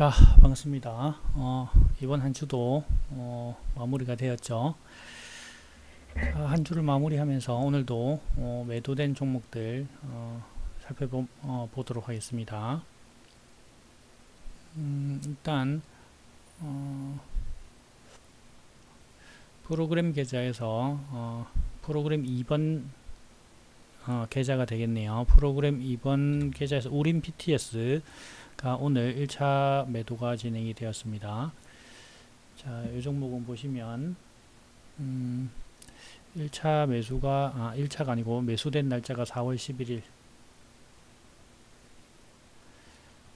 자, 반갑습니다. 어, 이번 한 주도 어, 마무리가 되었죠. 자, 한 주를 마무리하면서 오늘도 어, 매도된 종목들 어, 살펴보도록 하겠습니다. 음, 일단 어, 프로그램 계좌에서 어, 프로그램 2번 어, 계좌가 되겠네요. 프로그램 2번 계좌에서 우린 PTS 가 오늘 1차 매도가 진행이 되었습니다. 자, 이 종목은 보시면 음, 1차 매수가 아, 1차가 아니고 매수된 날짜가 4월 11일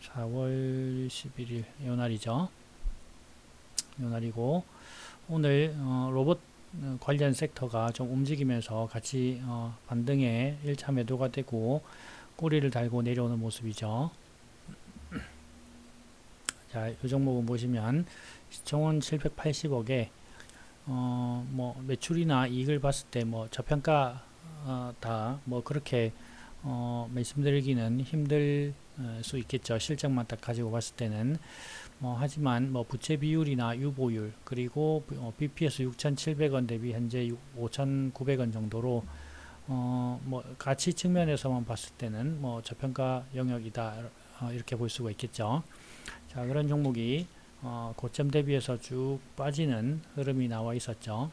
4월 11일 이 날이죠. 이 날이고 오늘 어, 로봇 어, 관련 섹터가 좀 움직이면서 같이 어, 반등에 1차 매도가 되고 꼬리를 달고 내려오는 모습이죠. 자, 이 종목은 보시면 시총은 780억에 어, 뭐 매출이나 이익을 봤을 때 뭐 저평가 어, 다뭐 그렇게 어, 말씀드리기는 힘들 어, 수 있겠죠. 실적만 딱 가지고 봤을 때는 뭐 하지만 뭐 부채 비율이나 유보율 그리고 어, BPS 6,700원 대비 현재 5,900원 정도로 어, 뭐 가치 측면에서만 봤을 때는 뭐 저평가 영역이다 어, 이렇게 볼 수가 있겠죠. 자 그런 종목이 어, 고점 대비해서 쭉 빠지는 흐름이 나와 있었죠.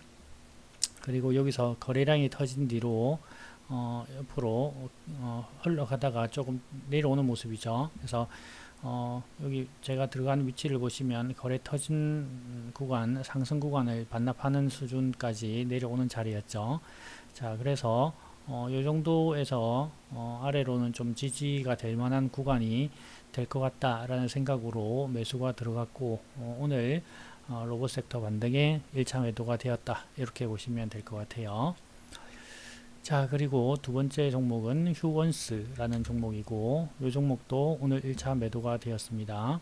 그리고 여기서 거래량이 터진 뒤로 어, 옆으로 어, 흘러가다가 조금 내려오는 모습이죠. 그래서 어, 여기 제가 들어간 위치를 보시면 거래 터진 구간, 상승 구간을 반납하는 수준까지 내려오는 자리였죠. 자, 그래서 어, 이 정도에서 어, 아래로는 좀 지지가 될 만한 구간이 될 것 같다라는 생각으로 매수가 들어갔고 어, 오늘 어, 로봇 섹터 반등에 1차 매도가 되었다 이렇게 보시면 될 것 같아요. 자 그리고 두 번째 종목은 휴원스라는 종목이고 이 종목도 오늘 1차 매도가 되었습니다.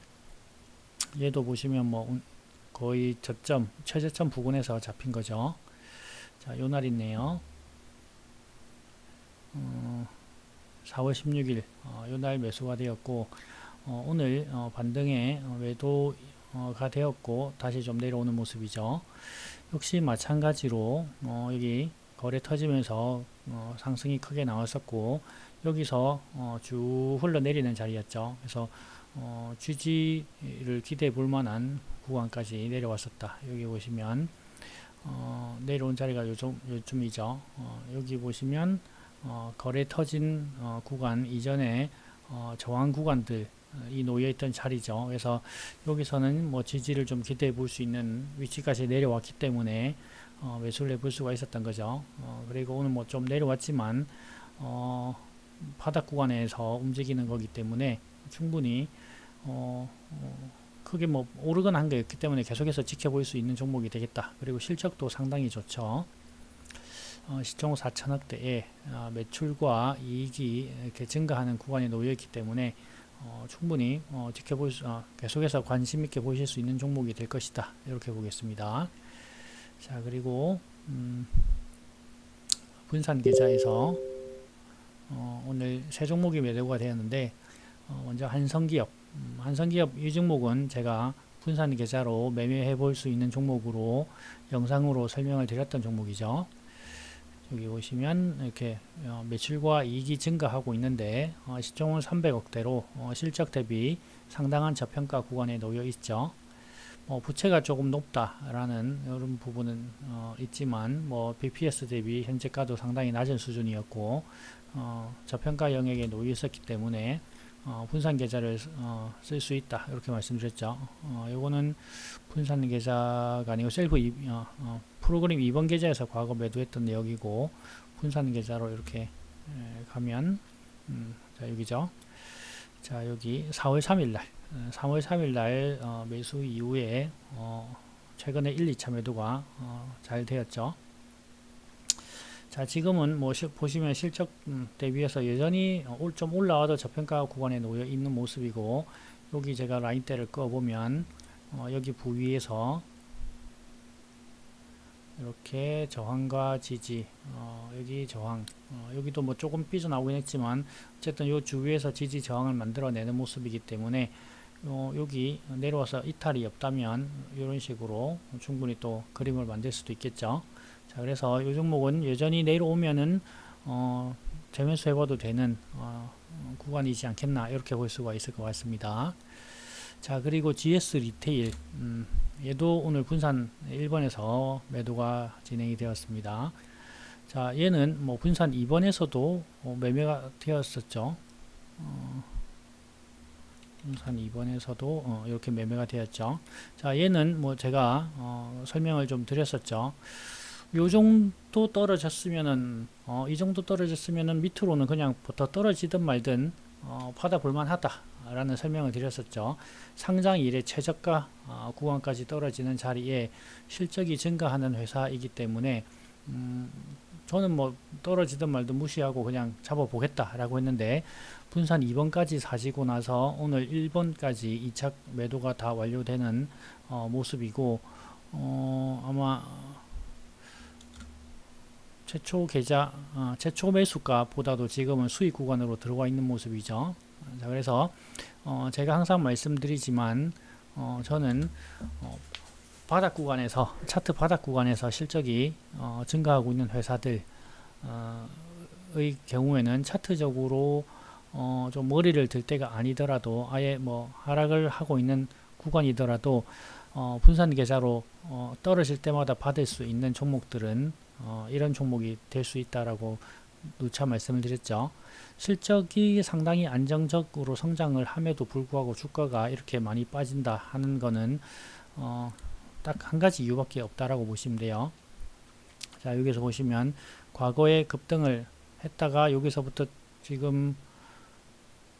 얘도 보시면 뭐 거의 저점 최저점 부근에서 잡힌 거죠. 자 요날 있네요. 어, 4월 16일 어, 요날 매수가 되었고 어, 오늘 어, 반등에 어, 매도가 되었고 다시 좀 내려오는 모습이죠. 역시 마찬가지로 어, 여기 거래 터지면서 어, 상승이 크게 나왔었고 여기서 어, 쭉 흘러내리는 자리였죠. 그래서 어, 지지를 기대해 볼 만한 구간까지 내려왔었다. 여기 보시면 어, 내려온 자리가 요즘, 요즘이죠. 어, 여기 보시면 어, 거래 터진 어, 구간 이전에 어, 저항 구간들 이 놓여있던 자리죠. 그래서 여기서는 뭐 지지를 좀 기대해 볼 수 있는 위치까지 내려왔기 때문에 어, 매수를 해볼 수가 있었던 거죠. 어, 그리고 오늘 뭐 좀 내려왔지만 어, 바닥 구간에서 움직이는 거기 때문에 충분히 어, 어, 크게 뭐 오르거나 한게 없기 때문에 계속해서 지켜볼 수 있는 종목이 되겠다. 그리고 실적도 상당히 좋죠. 어, 시총 4천억대에 어, 매출과 이익이 이렇게 증가하는 구간에 놓여 있기 때문에 어, 충분히 어, 지켜볼 수, 어, 계속해서 관심 있게 보실 수 있는 종목이 될 것이다. 이렇게 보겠습니다. 자 그리고 음, 분산 계좌에서 어, 오늘 세 종목이 매도가 되었는데 어, 먼저 한성기업 음, 한성기업 이 종목은 제가 분산 계좌로 매매해 볼 수 있는 종목으로 영상으로 설명을 드렸던 종목이죠. 여기 보시면 이렇게 어, 매출과 이익이 증가하고 있는데 어, 시총은 300억대로 어, 실적 대비 상당한 저평가 구간에 놓여 있죠. 뭐 부채가 조금 높다라는 이런 부분은 어, 있지만 뭐 BPS 대비 현재가도 상당히 낮은 수준이었고 어, 저평가 영역에 놓여 있었기 때문에 어, 분산 계좌를 어, 쓸 수 있다 이렇게 말씀드렸죠. 어, 요거는 분산 계좌가 아니고 셀프 이, 어, 어, 프로그램 2번 계좌에서 과거 매도했던 내역이고 분산 계좌로 이렇게 에, 가면 음, 자 여기죠. 자 여기 4월 3일 날 3월 3일 날 어, 매수 이후에 어, 최근에 1, 2차 매도가 어, 잘 되었죠. 자 지금은 뭐 시, 보시면 실적 음, 대비해서 여전히 좀 올라와도 저평가 구간에 놓여 있는 모습이고 여기 제가 라인대를 꺼 보면 어, 여기 부위에서 이렇게 저항과 지지 어, 여기 저항 어, 여기도 뭐 조금 삐져나오긴 했지만 어쨌든 요 주위에서 지지 저항을 만들어내는 모습이기 때문에 어, 여기 내려와서 이탈이 없다면 이런 식으로 충분히 또 그림을 만들 수도 있겠죠. 자, 그래서 이 종목은 여전히 내려오면은 어, 재매수 해봐도 되는 어, 구간이지 않겠나 이렇게 볼 수가 있을 것 같습니다. 자, 그리고 GS 리테일 음, 얘도 오늘 분산 1번에서 매도가 진행이 되었습니다. 자, 얘는 뭐 분산 2번에서도 어, 매매가 되었었죠. 어, 분산 2번에서도 어, 이렇게 매매가 되었죠. 자, 얘는 뭐 제가 어, 설명을 좀 드렸었죠. 요 정도 떨어졌으면은 어, 이 정도 떨어졌으면은 밑으로는 그냥 더 떨어지든 말든 어, 받아볼만 하다라는 설명을 드렸었죠. 상장 이래 최저가 어, 구간까지 떨어지는 자리에 실적이 증가하는 회사이기 때문에 음, 저는 뭐 떨어지든 말든 무시하고 그냥 잡아보겠다라고 했는데 분산 2번까지 사지고 나서 오늘 1번까지 2차 매도가 다 완료되는 어, 모습이고 어, 아마 최초 계좌 어, 최초 매수가보다도 지금은 수익 구간으로 들어와 있는 모습이죠. 자, 그래서 어, 제가 항상 말씀드리지만 어, 저는 어, 바닥 구간에서 차트 바닥 구간에서 실적이 어, 증가하고 있는 회사들의 경우에는 차트적으로 어, 좀 머리를 들 때가 아니더라도 아예 뭐 하락을 하고 있는 구간이더라도 어, 분산 계좌로 어, 떨어질 때마다 받을 수 있는 종목들은 어, 이런 종목이 될 수 있다라고 누차 말씀을 드렸죠. 실적이 상당히 안정적으로 성장을 함에도 불구하고 주가가 이렇게 많이 빠진다 하는 거는 어, 딱 한 가지 이유밖에 없다라고 보시면 돼요. 자 여기서 보시면 과거에 급등을 했다가 여기서부터 지금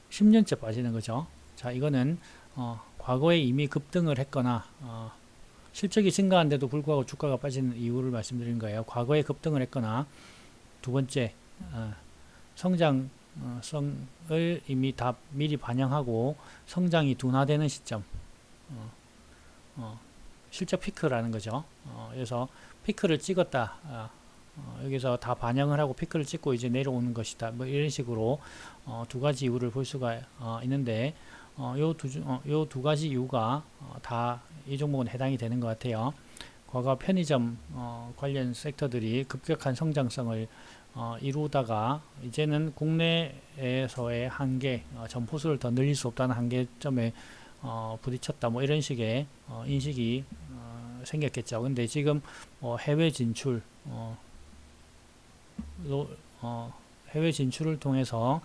10년째 빠지는 거죠. 자 이거는 어, 과거에 이미 급등을 했거나 어, 실적이 증가한데도 불구하고 주가가 빠지는 이유를 말씀드린 거예요. 과거에 급등을 했거나 두 번째 어, 성장성을 이미 다 미리 반영하고 성장이 둔화되는 시점 어, 어, 실적 피크라는 거죠. 어, 그래서 피크를 찍었다. 아, 어, 여기서 다 반영을 하고 피크를 찍고 이제 내려오는 것이다. 뭐 이런 식으로 어, 두 가지 이유를 볼 수가 어, 있는데 어, 요두 어, 요 두 가지 이유가 어, 다이 종목은 해당이 되는 것 같아요. 과거 편의점 어, 관련 섹터들이 급격한 성장성을 어, 이루다가 이제는 국내에서의 한계, 어, 점포수를 더 늘릴 수 없다는 한계점에 어, 부딪혔다. 뭐 이런 식의 어, 인식이 어, 생겼겠죠. 근데 지금 어, 해외 진출, 어, 로, 어, 해외 진출을 통해서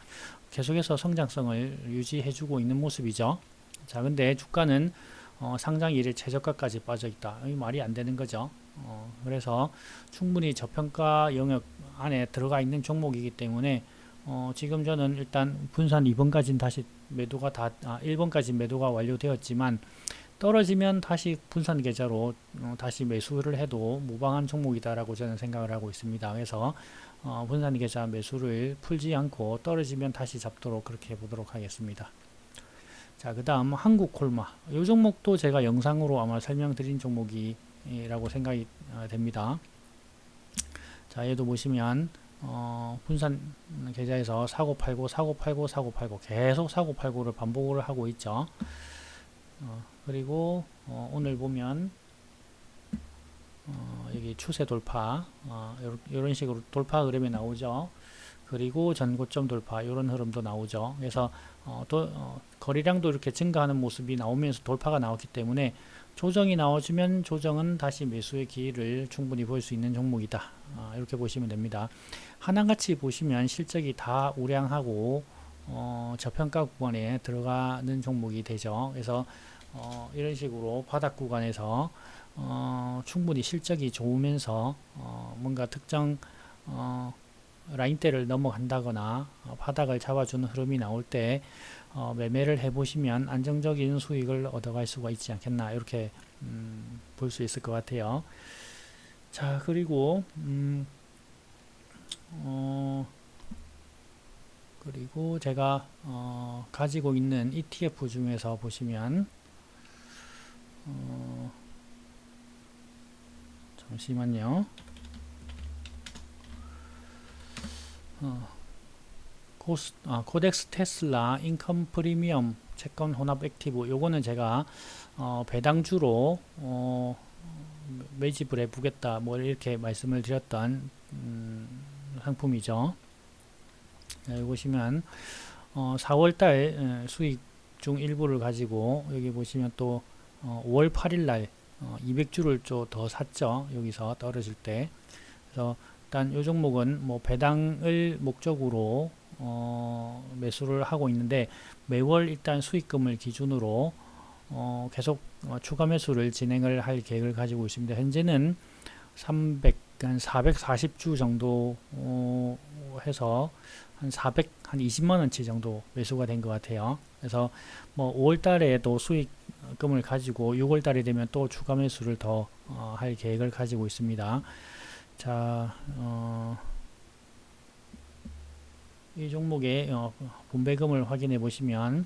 계속해서 성장성을 유지해주고 있는 모습이죠. 자, 근데 주가는 어, 상장 일일 최저가까지 빠져 있다. 이 말이 안 되는 거죠. 어, 그래서 충분히 저평가 영역 안에 들어가 있는 종목이기 때문에 어, 지금 저는 일단 분산 2번까지는 다시 매도가 다 아, 1번까지 매도가 완료되었지만 떨어지면 다시 분산 계좌로 어, 다시 매수를 해도 무방한 종목이다라고 저는 생각을 하고 있습니다. 그래서 어, 분산 계좌 매수를 풀지 않고 떨어지면 다시 잡도록 그렇게 해보도록 하겠습니다. 자, 그 다음 한국콜마. 이 종목도 제가 영상으로 아마 설명드린 종목이라고 생각이 어, 됩니다. 자, 얘도 보시면 어, 분산 계좌에서 사고 팔고 사고 팔고 사고 팔고 계속 사고 팔고를 반복을 하고 있죠. 어, 그리고 어, 오늘 보면 어, 여기 추세 돌파 어, 이런 식으로 돌파 흐름이 나오죠. 그리고 전고점 돌파 이런 흐름도 나오죠. 그래서 어, 또, 어, 거래량도 이렇게 증가하는 모습이 나오면서 돌파가 나왔기 때문에 조정이 나와주면 조정은 다시 매수의 기회를 충분히 볼 수 있는 종목이다. 어, 이렇게 보시면 됩니다. 하나같이 보시면 실적이 다 우량하고 어, 저평가 구간에 들어가는 종목이 되죠. 그래서 어, 이런 식으로 바닥 구간에서 어, 충분히 실적이 좋으면서 어, 뭔가 특정 어, 라인대를 넘어간다거나 어, 바닥을 잡아주는 흐름이 나올 때 어, 매매를 해보시면 안정적인 수익을 얻어갈 수가 있지 않겠나 이렇게 음, 볼 수 있을 것 같아요. 자 그리고 음, 어, 그리고 제가 어, 가지고 있는 ETF 중에서 보시면 어, 잠시만요. 어, 코스, 아, 코덱스 테슬라 인컴 프리미엄 채권 혼합 액티브 요거는 제가 어, 배당주로 어, 매집을 해보겠다 뭐 이렇게 말씀을 드렸던 음, 상품이죠. 자, 여기 보시면 어, 4월달 수익 중 일부를 가지고 여기 보시면 또 어, 5월 8일날 어, 200주를 좀 더 샀죠. 여기서 떨어질 때. 그래서 일단 이 종목은 뭐 배당을 목적으로 어, 매수를 하고 있는데 매월 일단 수익금을 기준으로 어, 계속 어, 추가 매수를 진행을 할 계획을 가지고 있습니다. 현재는 300, 한 440주 정도 어, 해서 한 400, 한 20만 원치 정도 매수가 된 것 같아요. 그래서 뭐 5월 달에도 수익금을 가지고 6월 달에 되면 또 추가 매수를 더할 어, 계획을 가지고 있습니다. 자, 어, 이 종목의 어, 분배금을 확인해 보시면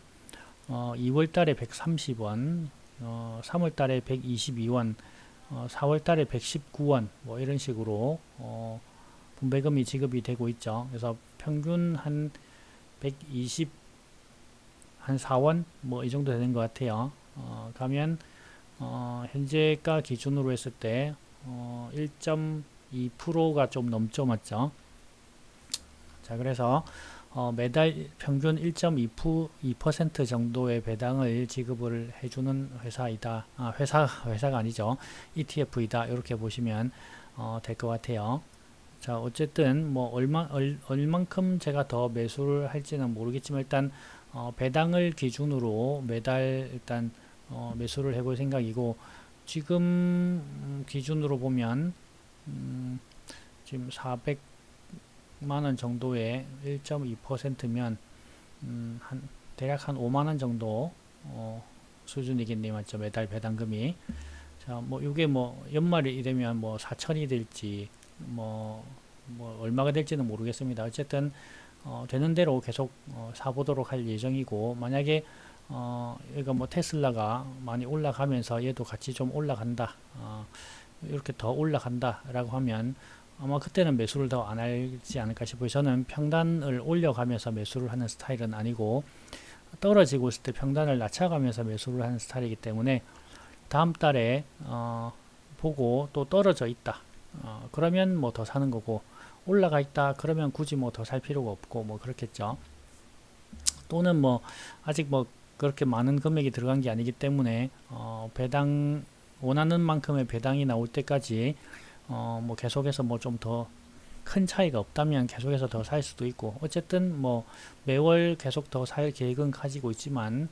어, 2월 달에 130원, 어, 3월 달에 122원, 어, 4월 달에 119원 뭐 이런 식으로 어, 분배금이 지급이 되고 있죠. 그래서 평균 한 120, 한 4원 뭐 이 정도 되는 것 같아요. 어, 가면 어, 현재가 기준으로 했을 때 어, 1.2%가 좀 넘죠, 맞죠? 자, 그래서 어, 매달 평균 1.2% 정도의 배당을 지급을 해주는 회사이다. 아, 회사 회사가 아니죠. ETF이다. 이렇게 보시면 어, 될 것 같아요. 자, 어쨌든 뭐 얼마 얼, 얼만큼 제가 더 매수를 할지는 모르겠지만 일단 어, 배당을 기준으로 매달 일단 어, 매수를 해볼 생각이고 지금 음, 기준으로 보면 음, 지금 400만 원 정도의 1.2%면 음, 한 대략 한 5만 원 정도 어, 수준이겠네요, 맞죠? 매달 배당금이. 자, 뭐 이게 뭐 연말이 되면 뭐 4천이 될지 뭐, 뭐 얼마가 될지는 모르겠습니다. 어쨌든 어, 되는 대로 계속 어, 사보도록 할 예정이고 만약에 어, 이거 뭐 테슬라가 많이 올라가면서 얘도 같이 좀 올라간다. 어, 이렇게 더 올라간다 라고 하면 아마 그때는 매수를 더 안 하지 않을까 싶어요. 저는 평단을 올려가면서 매수를 하는 스타일은 아니고 떨어지고 있을 때 평단을 낮춰가면서 매수를 하는 스타일이기 때문에 다음 달에 어, 보고 또 떨어져 있다. 어, 그러면 뭐 더 사는 거고 올라가 있다. 그러면 굳이 뭐 더 살 필요가 없고 뭐 그렇겠죠. 또는 뭐 아직 뭐 그렇게 많은 금액이 들어간 게 아니기 때문에 어, 배당 원하는 만큼의 배당이 나올 때까지 어, 뭐 계속해서 뭐 좀 더 큰 차이가 없다면 계속해서 더 살 수도 있고 어쨌든 뭐 매월 계속 더 살 계획은 가지고 있지만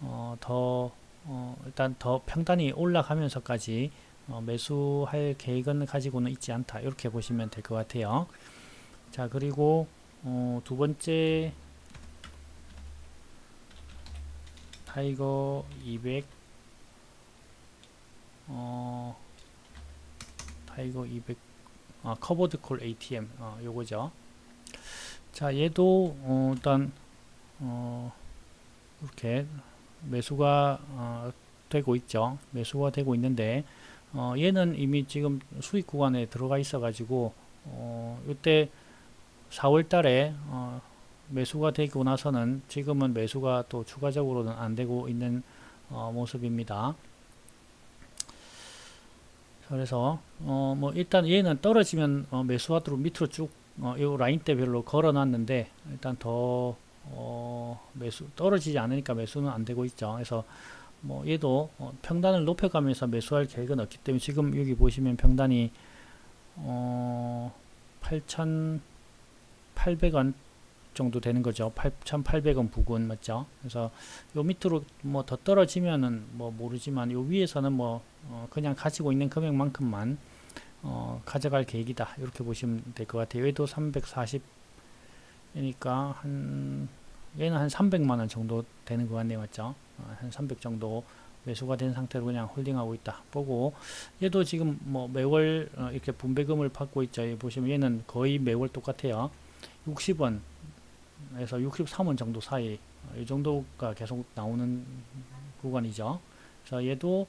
어, 더 어, 일단 더 평단이 올라가면서까지 어, 매수할 계획은 가지고는 있지 않다. 이렇게 보시면 될 것 같아요. 자 그리고 어, 두 번째 타이거 200 어, 타이거 200 아, 커버드 콜 ATM 어, 요거죠. 자 얘도 어, 일단 어, 이렇게 매수가 어, 되고 있죠. 매수가 되고 있는데 어, 얘는 이미 지금 수익 구간에 들어가 있어 가지고 어, 이때 4월 달에 어, 매수가 되고 나서는 지금은 매수가 또 추가적으로는 안 되고 있는 어, 모습입니다. 그래서 어, 뭐 일단 얘는 떨어지면 어, 매수하도록 밑으로 쭉 어, 요 라인대별로 걸어놨는데 일단 더 어, 매수 떨어지지 않으니까 매수는 안 되고 있죠. 그래서 뭐 얘도 어, 평단을 높여가면서 매수할 계획은 없기 때문에 지금 여기 보시면 평단이 어, 8,800원 정도 되는 거죠. 8,800원 부근 맞죠? 그래서 요 밑으로 뭐 더 떨어지면은 뭐 모르지만 요 위에서는 뭐 어 그냥 가지고 있는 금액만큼만 어 가져갈 계획이다. 이렇게 보시면 될 것 같아요. 얘도 340이니까 한 얘는 한 300만 원 정도 되는 것 같네요. 맞죠? 어, 한300 정도 매수가 된 상태로 그냥 홀딩하고 있다. 보고 얘도 지금 뭐 매월 어 이렇게 분배금을 받고 있죠. 보시면 얘는 거의 매월 똑같아요. 60원 에서 63원 정도 사이 어, 이 정도가 계속 나오는 구간이죠. 자 얘도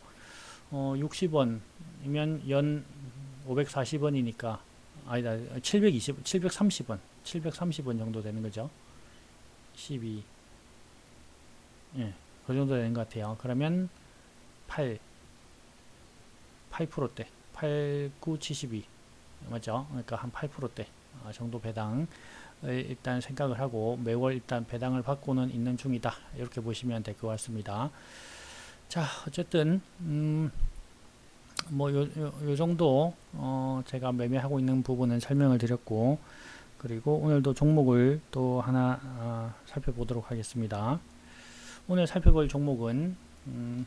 어 60원이면 연 540원이니까 아니다 720 730원 730원 정도 되는 거죠. 12 예, 그 정도 되는 것 같아요. 그러면 8, 8%대, 8, 9, 72 맞죠? 그러니까 한 8%대 어, 정도 배당을 일단 생각을 하고 매월 일단 배당을 받고는 있는 중이다. 이렇게 보시면 될 것 같습니다. 자, 어쨌든 음, 뭐 요, 요, 요 정도 어, 제가 매매하고 있는 부분은 설명을 드렸고 그리고 오늘도 종목을 또 하나 어, 살펴보도록 하겠습니다. 오늘 살펴볼 종목은 음,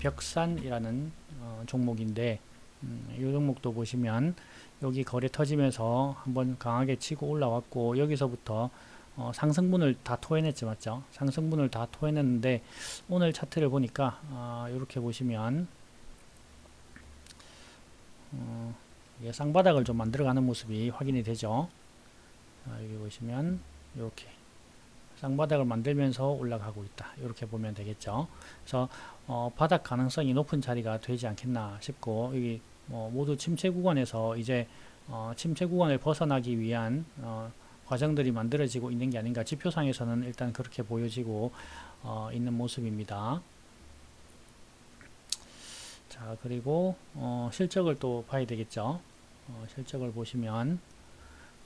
벽산이라는 어, 종목인데 음, 이 종목도 보시면 여기 거래 터지면서 한번 강하게 치고 올라왔고 여기서부터 어, 상승분을 다 토해냈지 맞죠? 상승분을 다 토해냈는데 오늘 차트를 보니까 어, 이렇게 보시면 어, 쌍바닥을 좀 만들어가는 모습이 확인이 되죠. 아, 여기 보시면 이렇게 쌍바닥을 만들면서 올라가고 있다. 이렇게 보면 되겠죠. 그래서 어, 바닥 가능성이 높은 자리가 되지 않겠나 싶고 여기 뭐 모두 침체 구간에서 이제 어, 침체 구간을 벗어나기 위한 어, 과정들이 만들어지고 있는 게 아닌가 지표상에서는 일단 그렇게 보여지고 어, 있는 모습입니다. 자 그리고 어, 실적을 또 봐야 되겠죠. 어, 실적을 보시면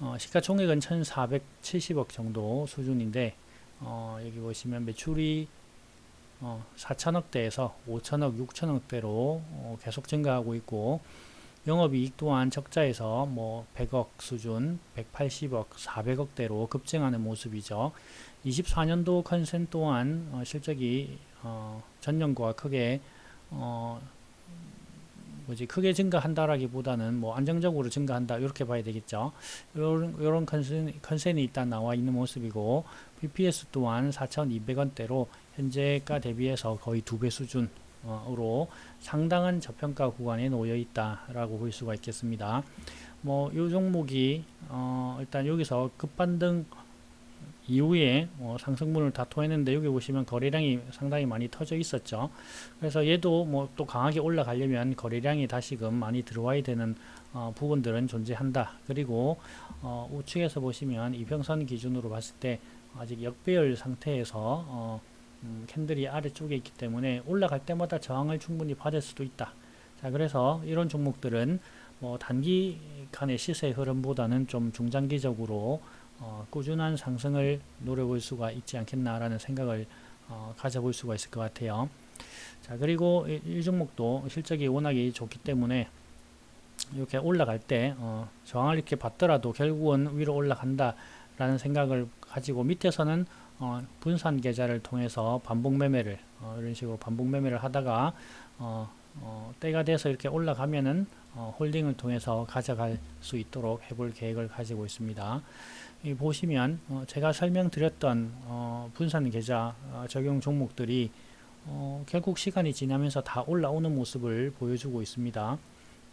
어, 시가총액은 1,470억 정도 수준인데 어, 여기 보시면 매출이 어, 4천억대에서 5천억, 6천억대로 어, 계속 증가하고 있고 영업이익 또한 적자에서 뭐 100억 수준, 180억, 400억대로 급증하는 모습이죠. 24년도 컨센 또한 어, 실적이 어, 전년과 크게 어, 뭐지 크게 증가한다라기보다는 뭐 안정적으로 증가한다 이렇게 봐야 되겠죠. 이런 이런 컨센, 컨센이 일단 나와 있는 모습이고 BPS 또한 4,200원대로 현재가 대비해서 거의 두 배 수준 으로 상당한 저평가 구간에 놓여 있다라고 볼 수가 있겠습니다. 뭐 이 종목이 어 일단 여기서 급반등 이후에 어 상승분을 다 토했는데 여기 보시면 거래량이 상당히 많이 터져 있었죠. 그래서 얘도 뭐 또 강하게 올라가려면 거래량이 다시금 많이 들어와야 되는 어 부분들은 존재한다. 그리고 어 우측에서 보시면 이평선 기준으로 봤을 때 아직 역배열 상태에서 어 음, 캔들이 아래쪽에 있기 때문에 올라갈 때마다 저항을 충분히 받을 수도 있다. 자, 그래서 이런 종목들은 뭐 단기간의 시세 흐름보다는 좀 중장기적으로 어, 꾸준한 상승을 노려볼 수가 있지 않겠나라는 생각을 어, 가져볼 수가 있을 것 같아요. 자, 그리고 이, 이 종목도 실적이 워낙에 좋기 때문에 이렇게 올라갈 때 어, 저항을 이렇게 받더라도 결국은 위로 올라간다라는 생각을 가지고 밑에서는 어, 분산 계좌를 통해서 반복 매매를 어, 이런 식으로 반복 매매를 하다가 어, 어, 때가 돼서 이렇게 올라가면은 어, 홀딩을 통해서 가져갈 수 있도록 해볼 계획을 가지고 있습니다. 이 보시면 어, 제가 설명드렸던 어, 분산 계좌 어, 적용 종목들이 어, 결국 시간이 지나면서 다 올라오는 모습을 보여주고 있습니다.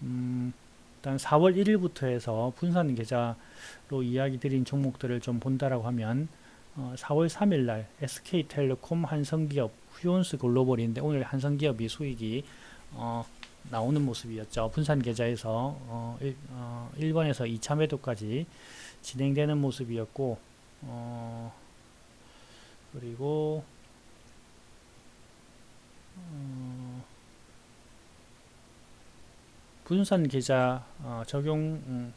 음, 일단 4월 1일부터 해서 분산 계좌로 이야기 드린 종목들을 좀 본다라고 하면 어, 4월 3일 날 SK텔레콤 한성기업 휴온스 글로벌인데 오늘 한성기업이 수익이 어, 나오는 모습이었죠. 분산 계좌에서 어, 1, 어, 1번에서 2차 매도까지 진행되는 모습이었고 어, 그리고 어, 분산 계좌 어, 적용 음,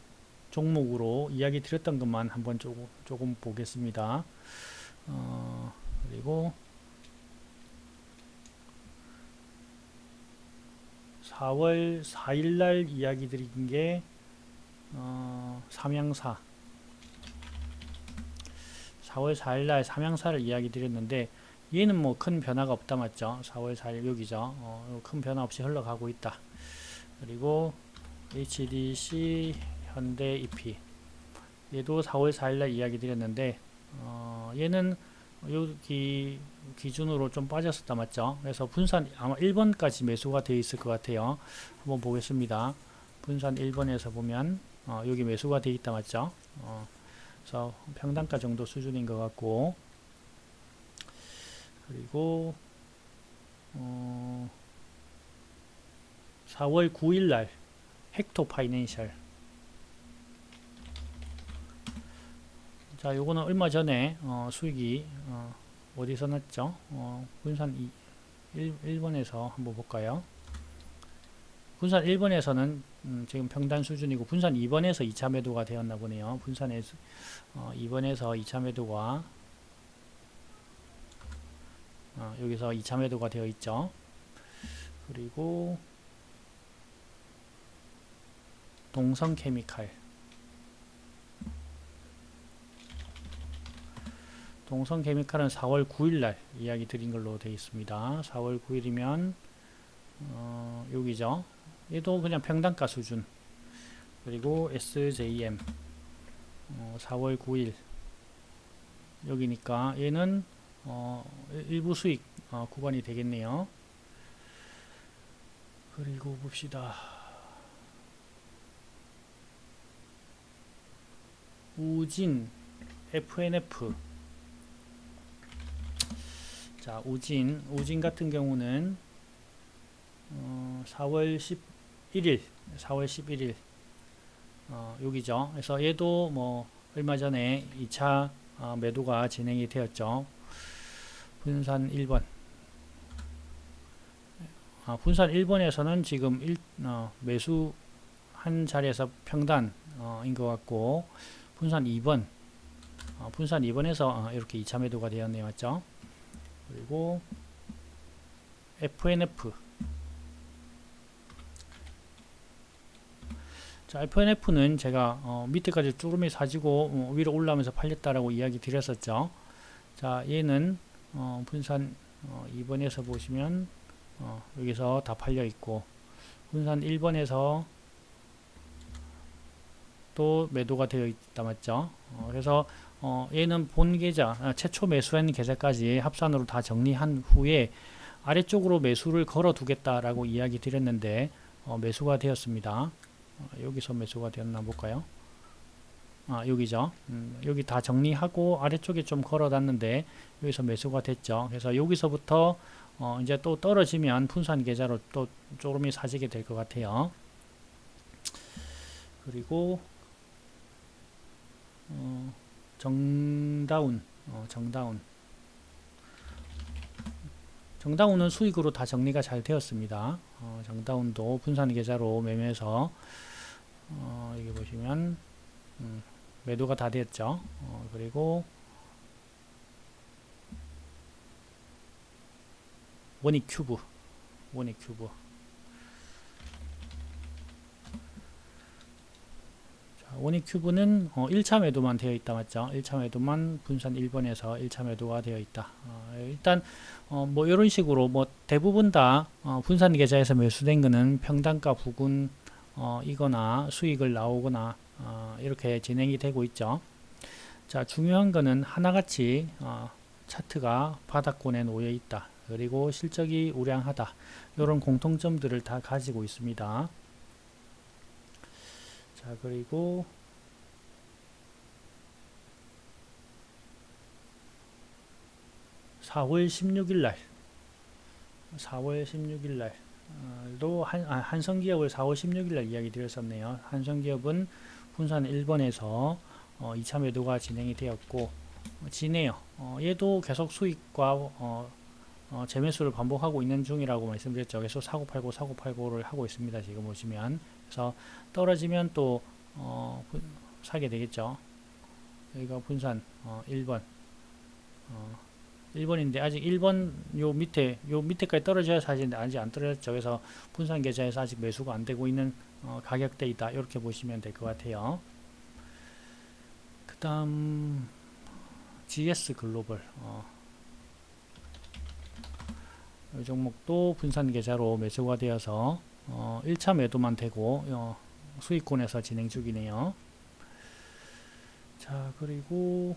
종목으로 이야기 드렸던 것만 한번 조금, 조금 보겠습니다. 어, 그리고 4월 4일 날 이야기 드린 게 어, 삼양사 4월 4일 날 삼양사를 이야기 드렸는데 얘는 뭐 큰 변화가 없다 맞죠? 4월 4일 여기죠. 어, 큰 변화 없이 흘러가고 있다. 그리고 HDC 현대 EP 얘도 4월 4일 날 이야기 드렸는데 어, 얘는 여기 기준으로 좀 빠졌었다 맞죠? 그래서 분산 아마 1번까지 매수가 되어 있을 것 같아요. 한번 보겠습니다. 분산 1번에서 보면 어, 여기 매수가 되어 있다 맞죠? 어, 그래서 평단가 정도 수준인 것 같고 그리고 어, 4월 9일 날 헥토 파이낸셜 자 요거는 얼마 전에 어, 수익이 어, 어디서 났죠? 어, 분산 2, 1, 1번에서 한번 볼까요? 분산 1번에서는 음, 지금 평단 수준이고 분산 2번에서 2차 매도가 되었나 보네요. 분산에서 어, 2번에서 2차 매도가 어, 여기서 2차 매도가 되어 있죠. 그리고 동성 케미칼 동성 케미칼은 4월 9일 날 이야기 드린 걸로 되어 있습니다. 4월 9일이면 어, 여기죠. 얘도 그냥 평단가 수준. 그리고 SJM 어, 4월 9일 여기니까 얘는 어, 일부 수익 어, 구간이 되겠네요. 그리고 봅시다. 우진 FNF 자 우진 우진 같은 경우는 어, 4월 11일 4월 11일 어, 여기죠. 그래서 얘도 뭐 얼마 전에 2차 어, 매도가 진행이 되었죠. 분산 1번. 아, 분산 1번에서는 지금 일, 어, 매수 한 자리에서 평단인 것 같고 분산 2번. 어, 분산 2번에서 어, 이렇게 2차 매도가 되었네요. 맞죠? 그리고 FNF 자 FNF는 제가 어, 밑에까지 쭈루미 사지고 어, 위로 올라오면서 팔렸다라고 이야기 드렸었죠. 자 얘는 어, 분산 2번에서 보시면 여기서 다 팔려 있고 분산 1번에서 또 매도가 되어 있다 맞죠. 어, 그래서 어, 얘는 본 계좌 아, 최초 매수한 계좌까지 합산으로 다 정리한 후에 아래쪽으로 매수를 걸어 두겠다라고 이야기 드렸는데 어, 매수가 되었습니다. 어, 여기서 매수가 되었나 볼까요? 아 여기죠. 음, 여기 다 정리하고 아래쪽에 좀 걸어 놨는데 여기서 매수가 됐죠. 그래서 여기서부터 어, 이제 또 떨어지면 분산 계좌로 또 조금이 사지게 될 것 같아요. 그리고 어, 정다운 어, 정다운. 정다운은 수익으로 다 정리가 잘 되었습니다. 어, 정다운도 분산 계좌로 매매해서 어, 여기 보시면 음, 매도가 다 됐죠. 어, 그리고 원익 큐브 원익 큐브 원익 큐브는 어, 1차 매도만 되어 있다 맞죠? 1차 매도만 분산 1번에서 1차 매도가 되어 있다. 어, 일단 어, 뭐 이런 식으로 뭐 대부분 다 어, 분산 계좌에서 매수된 거는 평단가 부근 어, 이거나 수익을 나오거나 어, 이렇게 진행이 되고 있죠. 자 중요한 거는 하나같이 어, 차트가 바닥권에 놓여 있다. 그리고 실적이 우량하다. 이런 공통점들을 다 가지고 있습니다. 자 그리고 (4월 16일 날) (4월 16일 날)도 한, 아, 한성기업을 (4월 16일 날) 이야기 드렸었네요. 한성기업은 분산 1번에서 어, 2차 매도가 진행이 되었고 어, 지네요. 어, 얘도 계속 수익과 어, 어, 재매수를 반복하고 있는 중이라고 말씀드렸죠 계속 사고 팔고 사고 팔고를 하고 있습니다 지금 보시면 그래서 떨어지면 또 어, 사게 되겠죠. 여기가 분산 어, 1번 어, 1번인데 아직 1번 요 밑에 요 밑에까지 떨어져야 사실 아직 안 떨어졌죠. 그래서 분산 계좌에서 아직 매수가 안 되고 있는 어, 가격대이다. 이렇게 보시면 될 것 같아요. 그 다음 GS 글로벌 어, 이 종목도 분산 계좌로 매수가 되어서 어, 1차 매도만 되고 어, 수익권에서 진행 중이네요. 자 그리고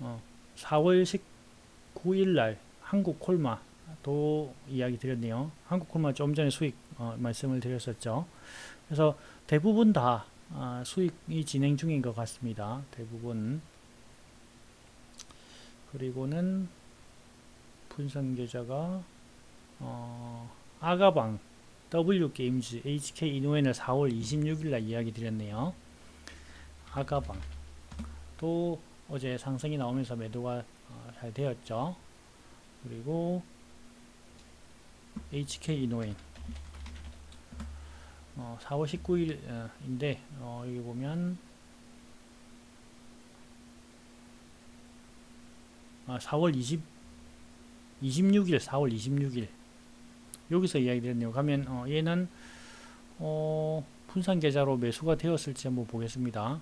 어, 4월 19일 날 한국 콜마도 이야기 드렸네요. 한국 콜마 좀 전에 수익 어, 말씀을 드렸었죠. 그래서 대부분 다 아, 수익이 진행 중인 것 같습니다. 대부분 그리고는 분산 계좌가 어, 아가방 W게임즈 HK 이노엔을 4월 26일 날 이야기 드렸네요. 아가방 또 어제 상승이 나오면서 매도가 어, 잘 되었죠. 그리고 HK 이노인 어, 4월 19일인데 어, 여기 보면 아, 4월 20 26일 4월 26일 여기서 이야기 드렸네요. 가면 어, 얘는 어, 분산 계좌로 매수가 되었을지 한번 보겠습니다.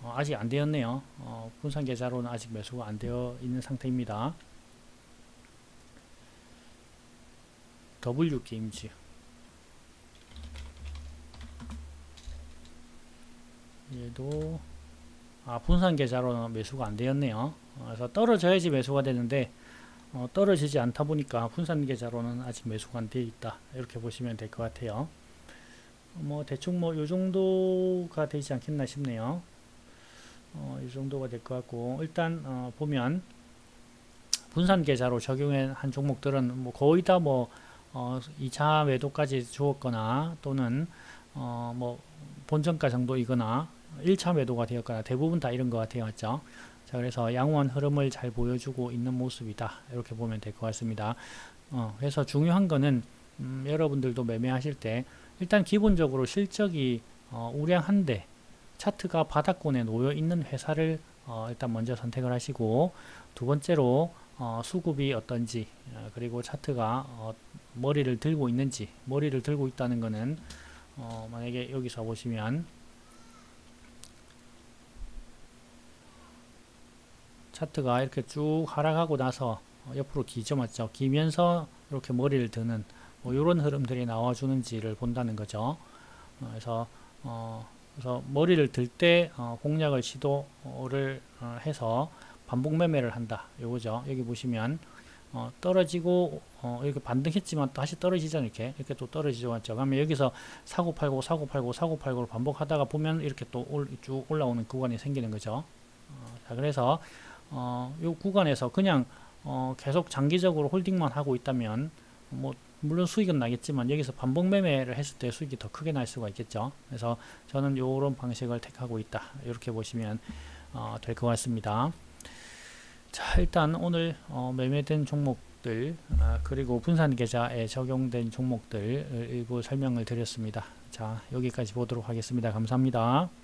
어, 아직 안 되었네요. 어, 분산 계좌로는 아직 매수가 안 되어 있는 상태입니다. W 게임즈 얘도 아 분산 계좌로는 매수가 안 되었네요. 어, 그래서 떨어져야지 매수가 되는데 어, 떨어지지 않다 보니까 분산 계좌로는 아직 매수가 안 되어 있다 이렇게 보시면 될 것 같아요. 뭐 대충 뭐 요 정도가 되지 않겠나 싶네요. 어, 이 정도가 될 것 같고 일단 어, 보면 분산 계좌로 적용한 종목들은 뭐 거의 다뭐 어, 2차 매도까지 주었거나 또는 어, 뭐 본전가 정도이거나 1차 매도가 되었거나 대부분 다 이런 것 같아요. 맞죠? 자, 그래서 양호한 흐름을 잘 보여주고 있는 모습이다. 이렇게 보면 될 것 같습니다. 어, 그래서 중요한 거는 음, 여러분들도 매매하실 때 일단 기본적으로 실적이 어, 우량한데 차트가 바닥권에 놓여 있는 회사를 어, 일단 먼저 선택을 하시고 두 번째로 어, 수급이 어떤지 어, 그리고 차트가 어, 머리를 들고 있는지 머리를 들고 있다는 것은 어, 만약에 여기서 보시면 차트가 이렇게 쭉 하락하고 나서 어, 옆으로 기죠 맞죠. 기면서 이렇게 머리를 드는 뭐 이런 흐름들이 나와주는지를 본다는 거죠. 어, 그래서 어, 그래서 머리를 들때 어, 공략을 시도를 어, 해서 반복 매매를 한다. 요거죠. 여기 보시면 어, 떨어지고 어, 이렇게 반등했지만 또 다시 떨어지잖아요 이렇게. 이렇게 또 떨어지죠. 맞죠? 그러면 여기서 사고 팔고 사고 팔고 사고 팔고를 반복하다가 보면 이렇게 또 쭉 올라오는 구간이 생기는 거죠. 어, 자 그래서 어, 요 구간에서 그냥 어, 계속 장기적으로 홀딩만 하고 있다면 뭐 물론 수익은 나겠지만 여기서 반복 매매를 했을 때 수익이 더 크게 날 수가 있겠죠. 그래서 저는 이런 방식을 택하고 있다. 이렇게 보시면 어, 될 것 같습니다. 자 일단 오늘 어, 매매된 종목들 아, 그리고 분산 계좌에 적용된 종목들 일부 설명을 드렸습니다. 자 여기까지 보도록 하겠습니다. 감사합니다.